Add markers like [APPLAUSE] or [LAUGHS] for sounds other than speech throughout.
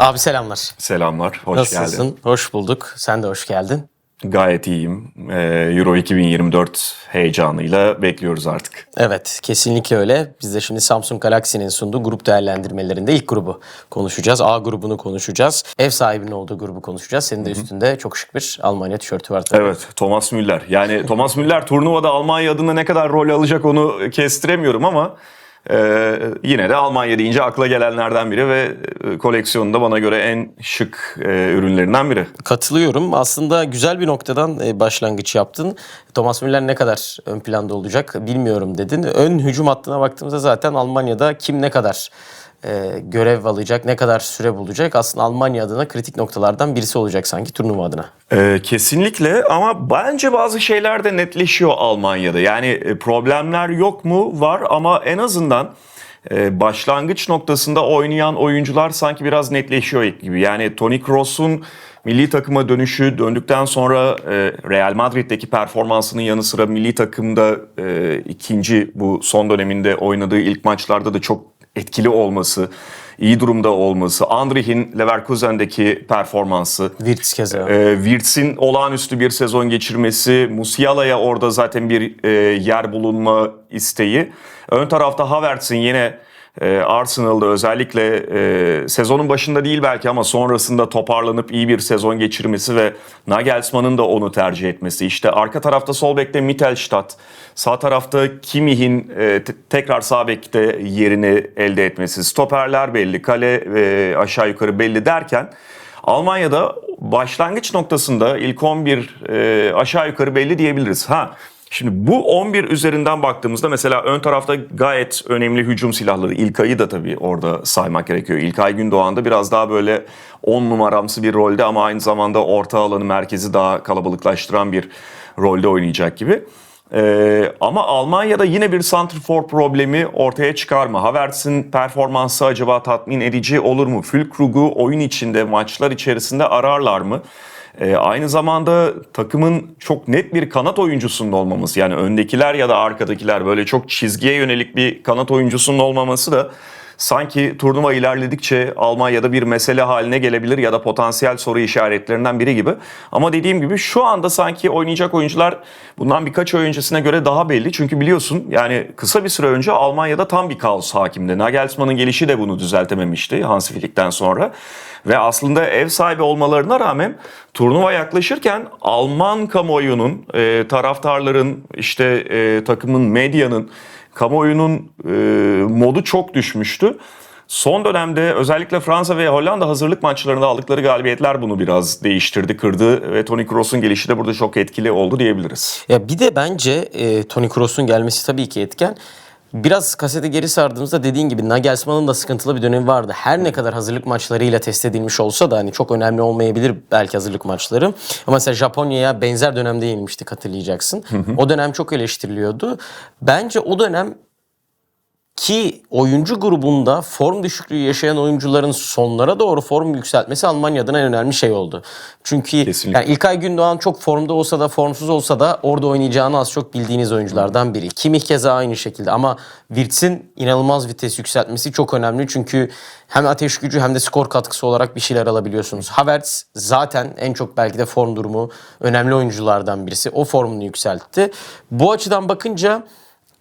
Abi selamlar. Selamlar, hoş Nasılsın? geldin. Hoş bulduk. Sen de hoş geldin. Gayet iyiyim. Ee, Euro 2024 heyecanıyla bekliyoruz artık. Evet, kesinlikle öyle. Biz de şimdi Samsung Galaxy'nin sunduğu grup değerlendirmelerinde ilk grubu konuşacağız. A grubunu konuşacağız. Ev sahibinin olduğu grubu konuşacağız. Senin de üstünde çok şık bir Almanya tişörtü var tabii. Evet, Thomas Müller. Yani Thomas Müller turnuvada Almanya adına ne kadar rol alacak onu kestiremiyorum ama e, yine de Almanya deyince akla gelenlerden biri ve e, koleksiyonunda bana göre en şık e, ürünlerinden biri. Katılıyorum. Aslında güzel bir noktadan e, başlangıç yaptın. Thomas Müller ne kadar ön planda olacak bilmiyorum dedin. Ön hücum hattına baktığımızda zaten Almanya'da kim ne kadar e, görev alacak, ne kadar süre bulacak aslında Almanya adına kritik noktalardan birisi olacak sanki turnuva adına. Ee, kesinlikle ama bence bazı şeyler de netleşiyor Almanya'da. Yani e, problemler yok mu? Var ama en azından e, başlangıç noktasında oynayan oyuncular sanki biraz netleşiyor gibi. Yani Toni Kroos'un milli takıma dönüşü döndükten sonra e, Real Madrid'deki performansının yanı sıra milli takımda e, ikinci bu son döneminde oynadığı ilk maçlarda da çok etkili olması, iyi durumda olması, Andrich'in Leverkusen'deki performansı, Wirtz keza. e, Wirtz'in olağanüstü bir sezon geçirmesi, Musiala'ya orada zaten bir e, yer bulunma isteği. Ön tarafta Havertz'in yine e, Arsenal'da özellikle e, sezonun başında değil belki ama sonrasında toparlanıp iyi bir sezon geçirmesi ve Nagelsmann'ın da onu tercih etmesi. İşte arka tarafta sol bekte Mittelstadt, sağ tarafta Kimmih'in e, te- tekrar sağ bekte yerini elde etmesi. Stoperler belli, kale e, aşağı yukarı belli derken Almanya'da başlangıç noktasında ilk 11 e, aşağı yukarı belli diyebiliriz. Ha Şimdi bu 11 üzerinden baktığımızda mesela ön tarafta gayet önemli hücum silahları. İlkay'ı da tabii orada saymak gerekiyor. İlkay Gündoğan'da biraz daha böyle 10 numaramsı bir rolde ama aynı zamanda orta alanı merkezi daha kalabalıklaştıran bir rolde oynayacak gibi. Ee, ama Almanya'da yine bir santrfor problemi ortaya çıkar mı? Havertz'in performansı acaba tatmin edici olur mu? Fülkrug'u oyun içinde, maçlar içerisinde ararlar mı? Ee, aynı zamanda takımın çok net bir kanat oyuncusunun olmaması yani öndekiler ya da arkadakiler böyle çok çizgiye yönelik bir kanat oyuncusunun olmaması da sanki turnuva ilerledikçe Almanya'da bir mesele haline gelebilir ya da potansiyel soru işaretlerinden biri gibi. Ama dediğim gibi şu anda sanki oynayacak oyuncular bundan birkaç ay öncesine göre daha belli. Çünkü biliyorsun yani kısa bir süre önce Almanya'da tam bir kaos hakimdi. Nagelsmann'ın gelişi de bunu düzeltememişti Hansi Flick'ten sonra. Ve aslında ev sahibi olmalarına rağmen turnuva yaklaşırken Alman kamuoyunun, e, taraftarların, işte e, takımın, medyanın, kamuoyunun e, modu çok düşmüştü. Son dönemde özellikle Fransa ve Hollanda hazırlık maçlarında aldıkları galibiyetler bunu biraz değiştirdi, kırdı ve Toni Kroos'un gelişi de burada çok etkili oldu diyebiliriz. Ya bir de bence e, Toni Kroos'un gelmesi tabii ki etken. Biraz kasete geri sardığımızda dediğin gibi Nagelsmann'ın da sıkıntılı bir dönemi vardı. Her ne kadar hazırlık maçlarıyla test edilmiş olsa da hani çok önemli olmayabilir belki hazırlık maçları. Ama mesela Japonya'ya benzer dönemde yenilmiştik hatırlayacaksın. O dönem çok eleştiriliyordu. Bence o dönem ki oyuncu grubunda form düşüklüğü yaşayan oyuncuların sonlara doğru form yükseltmesi Almanya adına en önemli şey oldu. Çünkü Kesinlikle. yani İlkay Gündoğan çok formda olsa da formsuz olsa da orada oynayacağını az çok bildiğiniz oyunculardan biri. Kimih keza aynı şekilde ama Wirtz'in inanılmaz vites yükseltmesi çok önemli. Çünkü hem ateş gücü hem de skor katkısı olarak bir şeyler alabiliyorsunuz. Havertz zaten en çok belki de form durumu önemli oyunculardan birisi. O formunu yükseltti. Bu açıdan bakınca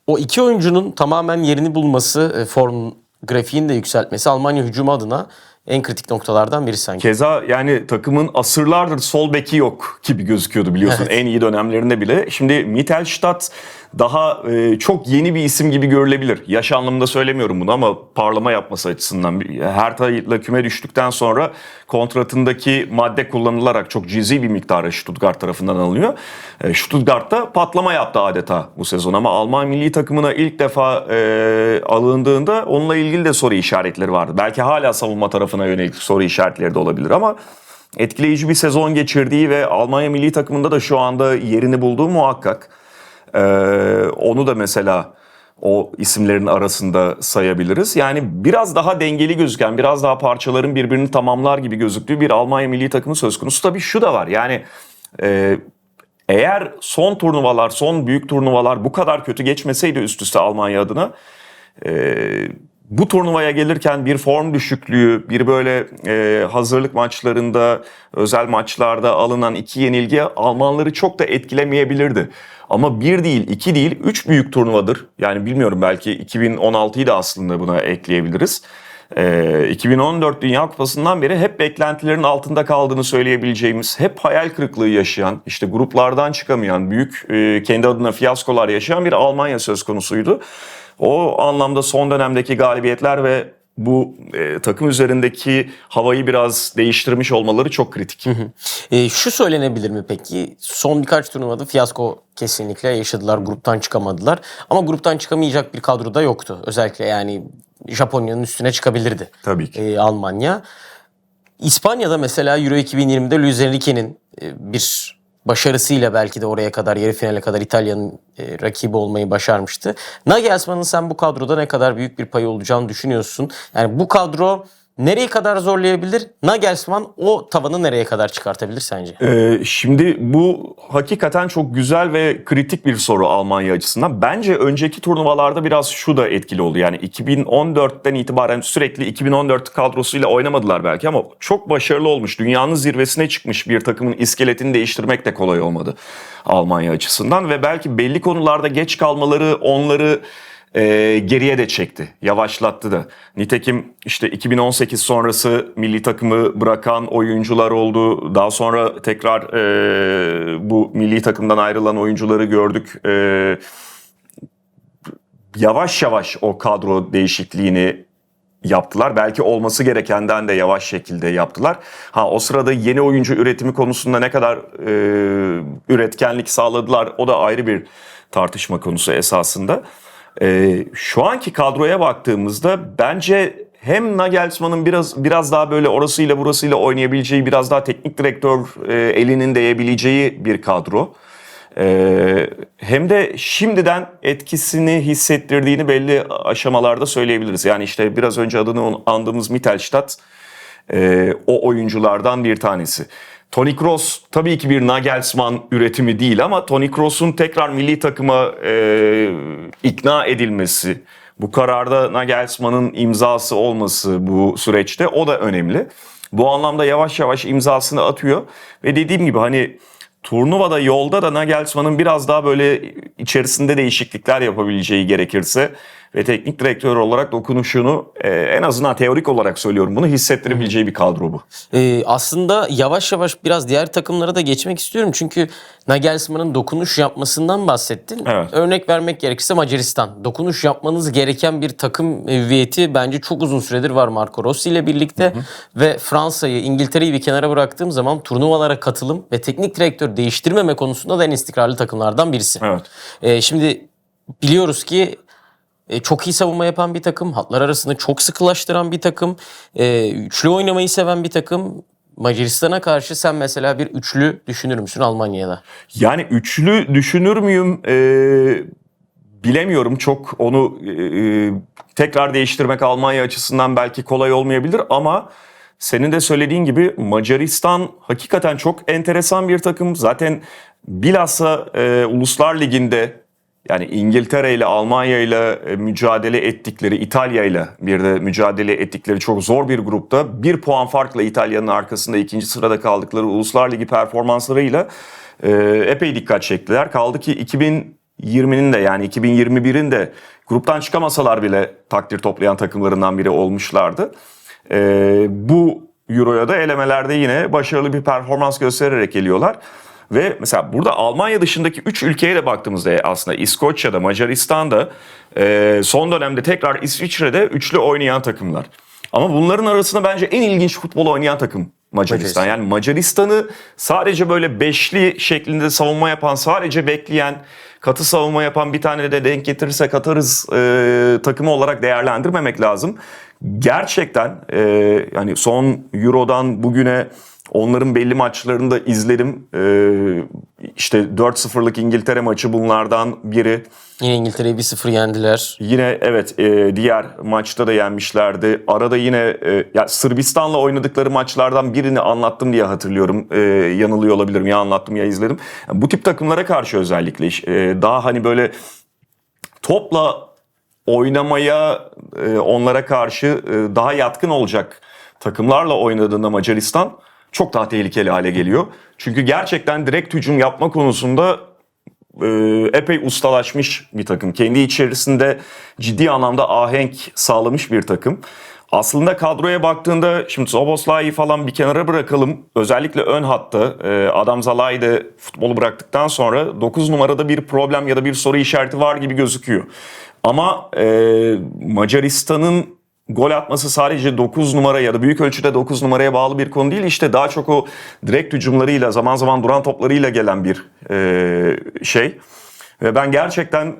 o iki oyuncunun tamamen yerini bulması, e, form grafiğini de yükseltmesi Almanya hücumu adına en kritik noktalardan biri sanki. Keza yani takımın asırlardır sol beki yok gibi gözüküyordu biliyorsun en iyi dönemlerinde bile. Şimdi Mittelstadt daha e, çok yeni bir isim gibi görülebilir. Yaş anlamında söylemiyorum bunu ama parlama yapması açısından. Hertha küme düştükten sonra kontratındaki madde kullanılarak çok cüzi bir miktarı Stuttgart tarafından alınıyor. E, Stuttgart'ta patlama yaptı adeta bu sezon ama Alman milli takımına ilk defa e, alındığında onunla ilgili de soru işaretleri vardı. Belki hala savunma tarafına yönelik soru işaretleri de olabilir ama etkileyici bir sezon geçirdiği ve Almanya milli takımında da şu anda yerini bulduğu muhakkak. Ee, onu da mesela o isimlerin arasında sayabiliriz. Yani biraz daha dengeli gözüken, biraz daha parçaların birbirini tamamlar gibi gözüktüğü bir Almanya milli takımı söz konusu. Tabii şu da var yani e, eğer son turnuvalar, son büyük turnuvalar bu kadar kötü geçmeseydi üst üste Almanya adına e, bu turnuvaya gelirken bir form düşüklüğü, bir böyle e, hazırlık maçlarında, özel maçlarda alınan iki yenilgi Almanları çok da etkilemeyebilirdi. Ama bir değil, iki değil, üç büyük turnuvadır. Yani bilmiyorum belki 2016'yı da aslında buna ekleyebiliriz. E, 2014 Dünya Kupası'ndan beri hep beklentilerin altında kaldığını söyleyebileceğimiz, hep hayal kırıklığı yaşayan, işte gruplardan çıkamayan, büyük e, kendi adına fiyaskolar yaşayan bir Almanya söz konusuydu. O anlamda son dönemdeki galibiyetler ve bu e, takım üzerindeki havayı biraz değiştirmiş olmaları çok kritik. E, şu söylenebilir mi peki? Son birkaç turnuvada fiyasko kesinlikle yaşadılar. Gruptan çıkamadılar. Ama gruptan çıkamayacak bir kadro da yoktu. Özellikle yani Japonya'nın üstüne çıkabilirdi. Tabii ki. e, Almanya. İspanya'da mesela Euro 2020'de Luis Enrique'nin e, bir başarısıyla belki de oraya kadar yarı finale kadar İtalya'nın e, rakibi olmayı başarmıştı. Nagelsmann'ın sen bu kadroda ne kadar büyük bir payı olacağını düşünüyorsun. Yani bu kadro nereye kadar zorlayabilir? Nagelsmann o tavanı nereye kadar çıkartabilir sence? Ee, şimdi bu hakikaten çok güzel ve kritik bir soru Almanya açısından. Bence önceki turnuvalarda biraz şu da etkili oldu. Yani 2014'ten itibaren sürekli 2014 kadrosuyla oynamadılar belki ama çok başarılı olmuş. Dünyanın zirvesine çıkmış bir takımın iskeletini değiştirmek de kolay olmadı Almanya açısından. Ve belki belli konularda geç kalmaları onları e, geriye de çekti. Yavaşlattı da. Nitekim işte 2018 sonrası milli takımı bırakan oyuncular oldu. Daha sonra tekrar e, bu milli takımdan ayrılan oyuncuları gördük. E, yavaş yavaş o kadro değişikliğini yaptılar. Belki olması gerekenden de yavaş şekilde yaptılar. Ha o sırada yeni oyuncu üretimi konusunda ne kadar e, üretkenlik sağladılar o da ayrı bir tartışma konusu esasında. E, şu anki kadroya baktığımızda bence hem Nagelsmann'ın biraz biraz daha böyle orasıyla burasıyla oynayabileceği, biraz daha teknik direktör e, elinin değebileceği bir kadro. Ee, hem de şimdiden etkisini hissettirdiğini belli aşamalarda söyleyebiliriz. Yani işte biraz önce adını andığımız Mittelstadt e, o oyunculardan bir tanesi. Toni Kroos tabii ki bir Nagelsmann üretimi değil ama Toni Kroos'un tekrar milli takıma e, ikna edilmesi, bu kararda Nagelsmann'ın imzası olması bu süreçte o da önemli. Bu anlamda yavaş yavaş imzasını atıyor ve dediğim gibi hani turnuvada yolda da Nagelsmann'ın biraz daha böyle içerisinde değişiklikler yapabileceği gerekirse ve teknik direktör olarak dokunuşunu e, en azından teorik olarak söylüyorum bunu hissettirebileceği bir kadro bu. Ee, aslında yavaş yavaş biraz diğer takımlara da geçmek istiyorum. Çünkü Nagelsmann'ın dokunuş yapmasından bahsettin. Evet. Örnek vermek gerekirse Macaristan. Dokunuş yapmanız gereken bir takım hüviyeti bence çok uzun süredir var Marco Rossi ile birlikte. Ve Fransa'yı, İngiltere'yi bir kenara bıraktığım zaman turnuvalara katılım ve teknik direktör değiştirmeme konusunda da en istikrarlı takımlardan birisi. Evet. Ee, şimdi biliyoruz ki e, çok iyi savunma yapan bir takım. Hatlar arasında çok sıkılaştıran bir takım. e, üçlü oynamayı seven bir takım. Macaristan'a karşı sen mesela bir üçlü düşünür müsün Almanya'da? Yani üçlü düşünür müyüm Ee, bilemiyorum çok onu e, tekrar değiştirmek Almanya açısından belki kolay olmayabilir ama senin de söylediğin gibi Macaristan hakikaten çok enteresan bir takım. Zaten bilhassa e, Uluslar Ligi'nde yani İngiltere ile Almanya ile e, mücadele ettikleri, İtalya ile bir de mücadele ettikleri çok zor bir grupta bir puan farkla İtalya'nın arkasında ikinci sırada kaldıkları Uluslar Ligi performanslarıyla e, epey dikkat çektiler. Kaldı ki 2020'nin de yani 2021'in de gruptan çıkamasalar bile takdir toplayan takımlarından biri olmuşlardı. E, bu Euro'ya da elemelerde yine başarılı bir performans göstererek geliyorlar. Ve mesela burada Almanya dışındaki 3 ülkeye de baktığımızda aslında İskoçya'da, Macaristan'da e, son dönemde tekrar İsviçre'de üçlü oynayan takımlar. Ama bunların arasında bence en ilginç futbol oynayan takım Macaristan. Macaristan. Yani Macaristan'ı sadece böyle beşli şeklinde savunma yapan, sadece bekleyen, katı savunma yapan bir tane de denk getirirsek atarız e, takımı olarak değerlendirmemek lazım. Gerçekten e, yani son Euro'dan bugüne onların belli maçlarını da izledim. E, işte 4-0'lık İngiltere maçı bunlardan biri. Yine İngiltere'yi 1-0 yendiler. Yine evet e, diğer maçta da yenmişlerdi. Arada yine e, ya Sırbistan'la oynadıkları maçlardan birini anlattım diye hatırlıyorum. E, yanılıyor olabilirim ya anlattım ya izledim. Bu tip takımlara karşı özellikle e, daha hani böyle topla oynamaya e, onlara karşı e, daha yatkın olacak takımlarla oynadığında Macaristan çok daha tehlikeli hale geliyor. Çünkü gerçekten direkt hücum yapma konusunda e, epey ustalaşmış bir takım. Kendi içerisinde ciddi anlamda ahenk sağlamış bir takım. Aslında kadroya baktığında şimdi Soboslai'yi falan bir kenara bırakalım. Özellikle ön hatta e, Adam Zalai de futbolu bıraktıktan sonra 9 numarada bir problem ya da bir soru işareti var gibi gözüküyor. Ama e, Macaristan'ın gol atması sadece 9 numara ya da büyük ölçüde 9 numaraya bağlı bir konu değil. İşte daha çok o direkt hücumlarıyla zaman zaman duran toplarıyla gelen bir e, şey. Ve ben gerçekten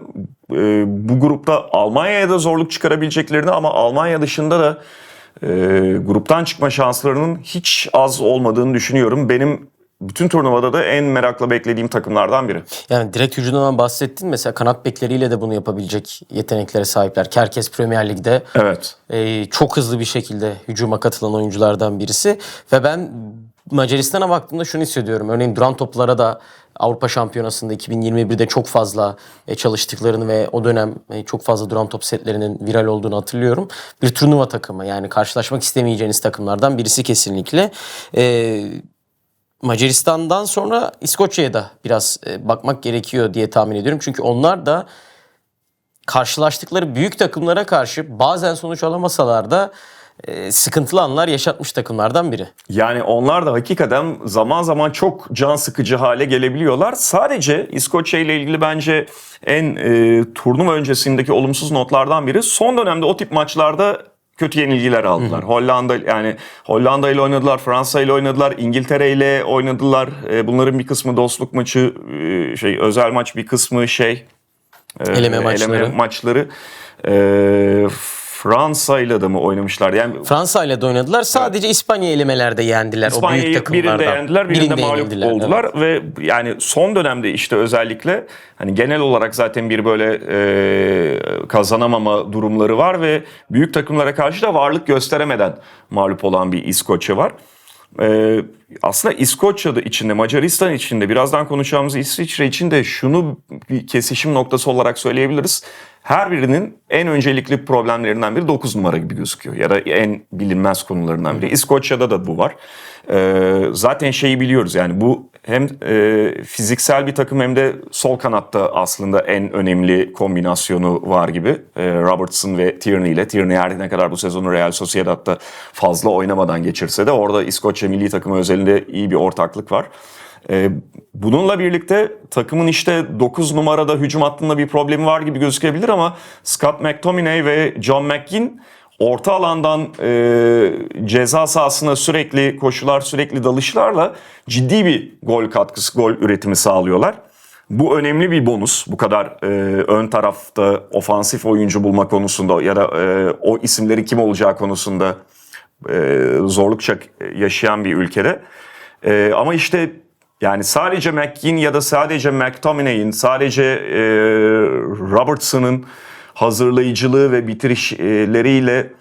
e, bu grupta Almanya'ya da zorluk çıkarabileceklerini ama Almanya dışında da e, gruptan çıkma şanslarının hiç az olmadığını düşünüyorum. Benim bütün turnuvada da en merakla beklediğim takımlardan biri. Yani direkt hücumdan bahsettin. Mesela kanat bekleriyle de bunu yapabilecek yeteneklere sahipler. Kerkes Premier Lig'de Evet. e, çok hızlı bir şekilde hücuma katılan oyunculardan birisi. Ve ben Macaristan'a baktığımda şunu hissediyorum. Örneğin duran toplara da Avrupa Şampiyonası'nda 2021'de çok fazla e, çalıştıklarını ve o dönem e, çok fazla duran top setlerinin viral olduğunu hatırlıyorum. Bir turnuva takımı yani karşılaşmak istemeyeceğiniz takımlardan birisi kesinlikle. E, Macaristan'dan sonra İskoçya'ya da biraz e, bakmak gerekiyor diye tahmin ediyorum. Çünkü onlar da karşılaştıkları büyük takımlara karşı bazen sonuç alamasalar da e, sıkıntılı anlar yaşatmış takımlardan biri. Yani onlar da hakikaten zaman zaman çok can sıkıcı hale gelebiliyorlar. Sadece İskoçya ile ilgili bence en e, turnuva öncesindeki olumsuz notlardan biri son dönemde o tip maçlarda kötü yenilgiler aldılar. Hollanda yani Hollanda ile oynadılar, Fransa ile oynadılar, İngiltere ile oynadılar. E, bunların bir kısmı dostluk maçı, e, şey özel maç bir kısmı şey e, Eleme maçları. maçları. E, Fransa ile de mi oynamışlar? Yani Fransa ile de oynadılar. Sadece İspanya elemelerde yendiler o büyük İspanya'yı takımlardan. birinde yendiler, birinde, Birinde mağlup oldular ve yani son dönemde işte özellikle hani genel olarak zaten bir böyle e, kazanamama durumları var ve büyük takımlara karşı da varlık gösteremeden mağlup olan bir İskoçya var. E, aslında İskoçya'da içinde, Macaristan içinde, birazdan konuşacağımız İsviçre için de şunu bir kesişim noktası olarak söyleyebiliriz. Her birinin en öncelikli problemlerinden biri 9 numara gibi gözüküyor. Ya da en bilinmez konularından biri. İskoçya'da da bu var. Ee, zaten şeyi biliyoruz yani bu hem e, fiziksel bir takım hem de sol kanatta aslında en önemli kombinasyonu var gibi. Ee, Robertson ve Tierney ile. Tierney her ne kadar bu sezonu Real Sociedad'da fazla oynamadan geçirse de orada İskoçya milli takımı özelinde iyi bir ortaklık var. Ee, bununla birlikte takımın işte 9 numarada hücum hattında bir problemi var gibi gözükebilir ama Scott McTominay ve John McGinn orta alandan e, ceza sahasına sürekli koşular, sürekli dalışlarla ciddi bir gol katkısı, gol üretimi sağlıyorlar. Bu önemli bir bonus. Bu kadar e, ön tarafta ofansif oyuncu bulma konusunda ya da e, o isimleri kim olacağı konusunda e, zorluk yaşayan bir ülkede. E, ama işte yani sadece McGinn ya da sadece McTominay'in, sadece e, Robertson'ın hazırlayıcılığı ve bitirişleriyle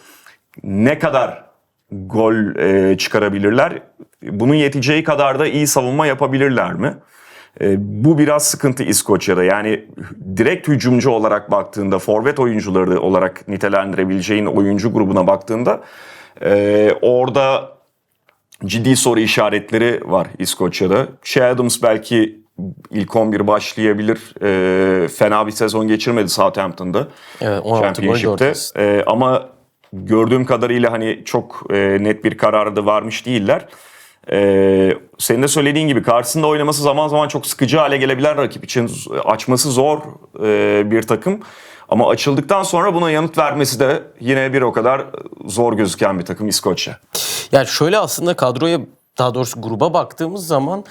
ne kadar gol e, çıkarabilirler? Bunun yeteceği kadar da iyi savunma yapabilirler mi? E, bu biraz sıkıntı İskoçya'da. Yani direkt hücumcu olarak baktığında, forvet oyuncuları olarak nitelendirebileceğin oyuncu grubuna baktığında e, orada ciddi soru işaretleri var İskoçya'da. Shea Adams belki ilk 11 başlayabilir. E, fena bir sezon geçirmedi Southampton'da. Evet 16 gol E, ama gördüğüm kadarıyla hani çok e, net bir kararı da varmış değiller. E, senin de söylediğin gibi karşısında oynaması zaman zaman çok sıkıcı hale gelebilir rakip için. Açması zor e, bir takım. Ama açıldıktan sonra buna yanıt vermesi de yine bir o kadar zor gözüken bir takım İskoçya. Yani şöyle aslında kadroya daha doğrusu gruba baktığımız zaman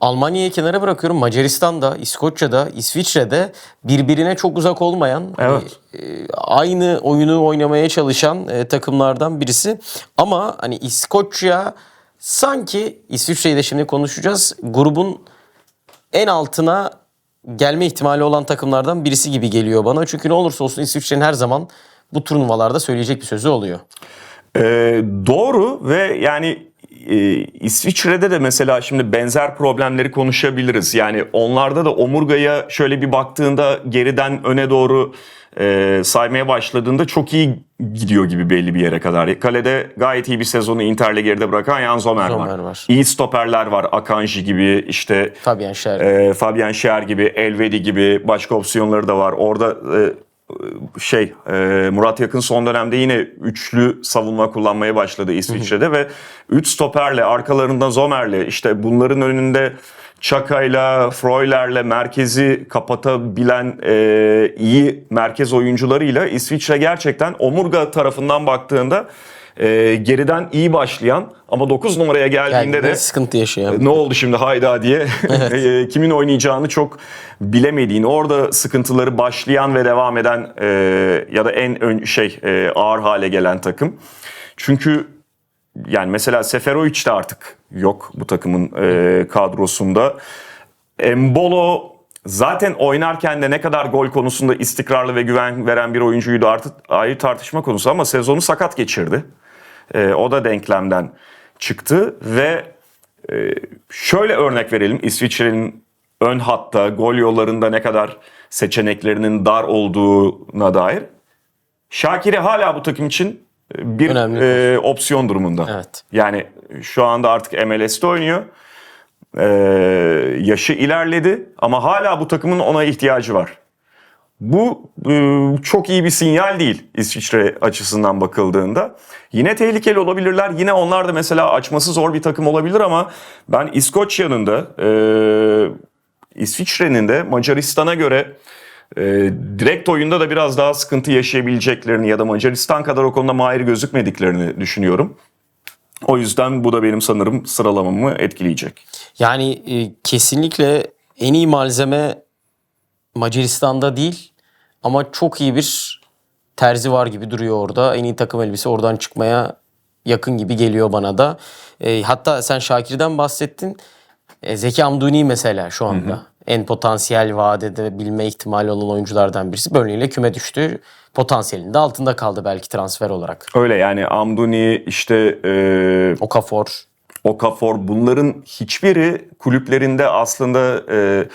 Almanya'yı kenara bırakıyorum. Macaristan'da, İskoçya'da, İsviçre'de birbirine çok uzak olmayan, hani, Evet. e, aynı oyunu oynamaya çalışan e, takımlardan birisi. Ama hani İskoçya sanki İsviçre'yi de şimdi konuşacağız. Grubun en altına gelme ihtimali olan takımlardan birisi gibi geliyor bana. Çünkü ne olursa olsun İsviçre'nin her zaman bu turnuvalarda söyleyecek bir sözü oluyor. Ee, doğru ve yani e, İsviçre'de de mesela şimdi benzer problemleri konuşabiliriz. Yani onlarda da omurgaya şöyle bir baktığında geriden öne doğru e, saymaya başladığında çok iyi gidiyor gibi belli bir yere kadar. Kalede gayet iyi bir sezonu Inter'le geride bırakan Jan Sommer, Sommer var. var. İyi stoperler var. Akanji gibi işte Fabian Schär. e, Fabian Schär gibi, Elvedi gibi başka opsiyonları da var. Orada e, şey e, Murat Yakın son dönemde yine üçlü savunma kullanmaya başladı İsviçre'de ve üç stoperle arkalarında Zomer'le işte bunların önünde Çaka'yla, Freuler'le merkezi kapatabilen e, iyi merkez oyuncularıyla İsviçre gerçekten omurga tarafından baktığında e, geriden iyi başlayan ama 9 numaraya geldiğinde Geldiğinde de sıkıntı yaşayan. ne oldu şimdi hayda diye [LAUGHS] [LAUGHS] e, kimin oynayacağını çok bilemediğin orada sıkıntıları başlayan ve devam eden e, ya da en ön, şey e, ağır hale gelen takım. Çünkü yani mesela Seferovic de artık yok bu takımın e, kadrosunda. Embolo zaten oynarken de ne kadar gol konusunda istikrarlı ve güven veren bir oyuncuydu artık ayrı tartışma konusu ama sezonu sakat geçirdi. E, o da denklemden çıktı ve e, şöyle örnek verelim İsviçre'nin ön hatta gol yollarında ne kadar seçeneklerinin dar olduğuna dair. Şakir'i hala bu takım için e, bir Önemli. e, opsiyon durumunda. Evet. Yani şu anda artık MLS'te oynuyor. E, yaşı ilerledi ama hala bu takımın ona ihtiyacı var. Bu e, çok iyi bir sinyal değil İsviçre açısından bakıldığında. Yine tehlikeli olabilirler. Yine onlar da mesela açması zor bir takım olabilir ama ben İskoçya'nın da e, İsviçre'nin de Macaristan'a göre e, direkt oyunda da biraz daha sıkıntı yaşayabileceklerini ya da Macaristan kadar o konuda mahir gözükmediklerini düşünüyorum. O yüzden bu da benim sanırım sıralamamı etkileyecek. Yani e, kesinlikle en iyi malzeme Macaristan'da değil ama çok iyi bir terzi var gibi duruyor orada. En iyi takım elbise oradan çıkmaya yakın gibi geliyor bana da. E, hatta sen Şakir'den bahsettin. E, Zeki Amduni mesela şu anda. En potansiyel vadede bilme ihtimali olan oyunculardan birisi. Burnley ile küme düştü. Potansiyelinin de altında kaldı belki transfer olarak. Öyle yani Amduni işte e, Okafor. Okafor bunların hiçbiri kulüplerinde aslında e,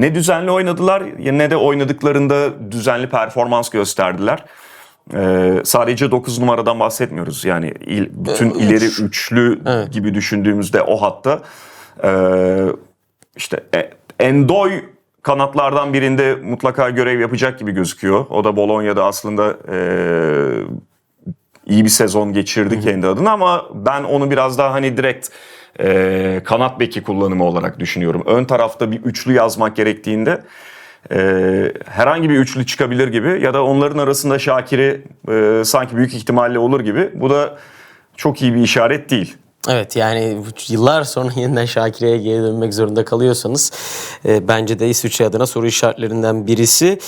ne düzenli oynadılar ne de oynadıklarında düzenli performans gösterdiler. E, sadece 9 numaradan bahsetmiyoruz. Yani il- bütün Üç. ileri üçlü gibi düşündüğümüzde o hatta e, işte e, Endoy kanatlardan birinde mutlaka görev yapacak gibi gözüküyor. O da Bologna'da aslında e, iyi bir sezon geçirdi kendi adına ama ben onu biraz daha hani direkt e, kanat beki kullanımı olarak düşünüyorum. Ön tarafta bir üçlü yazmak gerektiğinde e, herhangi bir üçlü çıkabilir gibi ya da onların arasında Şakir'i e, sanki büyük ihtimalle olur gibi. Bu da çok iyi bir işaret değil. Evet yani yıllar sonra [LAUGHS] yeniden Şakir'e geri dönmek zorunda kalıyorsanız e, bence de İsviçre adına soru işaretlerinden birisi.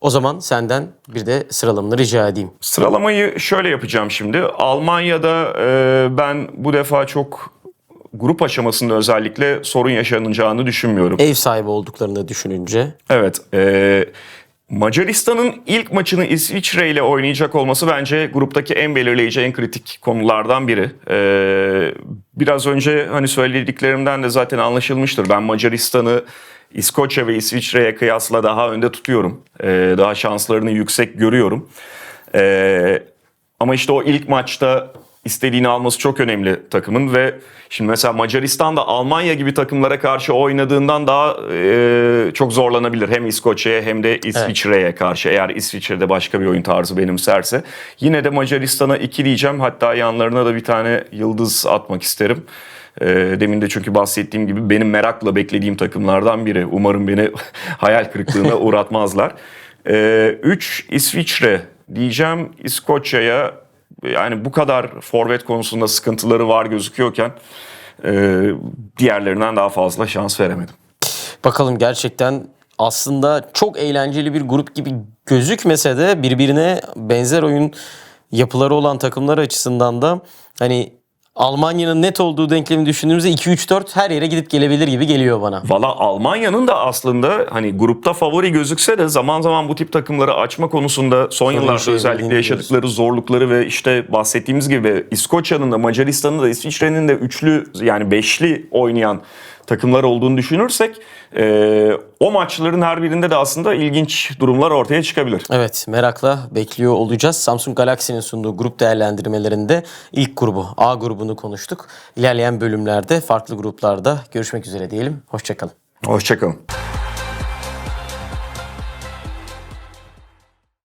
O zaman senden bir de sıralamanı rica edeyim. Sıralamayı şöyle yapacağım şimdi. Almanya'da e, ben bu defa çok grup aşamasında özellikle sorun yaşanacağını düşünmüyorum. Ev sahibi olduklarını düşününce. Evet. e, Macaristan'ın ilk maçını İsviçre ile oynayacak olması bence gruptaki en belirleyici, en kritik konulardan biri. E, biraz önce hani söylediklerimden de zaten anlaşılmıştır. Ben Macaristan'ı İskoçya ve İsviçre'ye kıyasla daha önde tutuyorum. E, daha şanslarını yüksek görüyorum. E, ama işte o ilk maçta istediğini alması çok önemli takımın ve şimdi mesela Macaristan da Almanya gibi takımlara karşı oynadığından daha e, çok zorlanabilir. Hem İskoçya'ya hem de İsviçre'ye karşı eğer İsviçre'de başka bir oyun tarzı benimserse. Yine de Macaristan'a iki diyeceğim hatta yanlarına da bir tane yıldız atmak isterim. E, demin de çünkü bahsettiğim gibi benim merakla beklediğim takımlardan biri. Umarım beni [LAUGHS] hayal kırıklığına [LAUGHS] uğratmazlar. 3 İsviçre diyeceğim İskoçya'ya yani bu kadar forvet konusunda sıkıntıları var gözüküyorken e, diğerlerinden daha fazla şans veremedim. Bakalım gerçekten aslında çok eğlenceli bir grup gibi gözükmese de birbirine benzer oyun yapıları olan takımlar açısından da hani Almanya'nın net olduğu denklemi düşündüğümüzde 2-3-4 her yere gidip gelebilir gibi geliyor bana. Valla Almanya'nın da aslında hani grupta favori gözükse de zaman zaman bu tip takımları açma konusunda son yıllarda yaşayabildiğini özellikle yaşadıkları zorlukları ve işte bahsettiğimiz gibi İskoçya'nın da Macaristan'ın da İsviçre'nin de üçlü yani beşli oynayan takımlar olduğunu düşünürsek e, o maçların her birinde de aslında ilginç durumlar ortaya çıkabilir. Evet merakla bekliyor olacağız. Samsung Galaxy'nin sunduğu grup değerlendirmelerinde ilk grubu A grubunu konuştuk. İlerleyen bölümlerde farklı gruplarda görüşmek üzere diyelim. Hoşçakalın. Hoşçakalın.